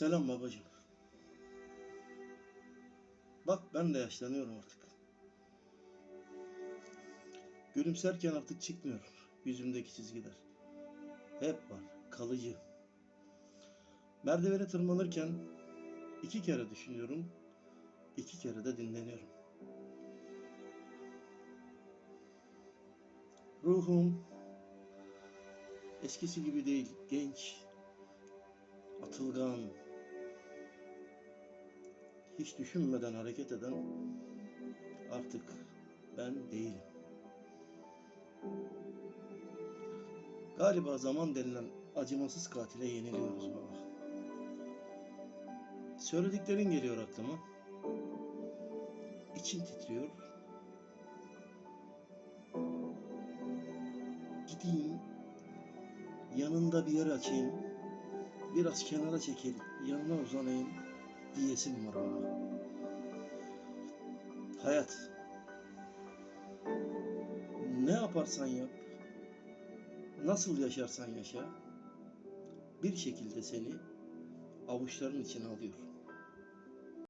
Selam babacığım. Bak ben de yaşlanıyorum artık. Gülümserken artık çıkmıyor yüzümdeki çizgiler. Hep var, kalıcı. Merdivene tırmanırken iki kere düşünüyorum, iki kere de dinleniyorum. Ruhum eskisi gibi değil, genç, atılgan, hiç düşünmeden hareket eden artık ben değilim. Galiba zaman denilen acımasız katile yeniliyoruz baba. Söylediklerin geliyor aklıma. İçim titriyor. Gideyim, yanında bir yer açayım, biraz kenara çekil, yanına uzanayım diyesim var. Hayat. Ne yaparsan yap, nasıl yaşarsan yaşa, bir şekilde seni avuçların içine alıyor.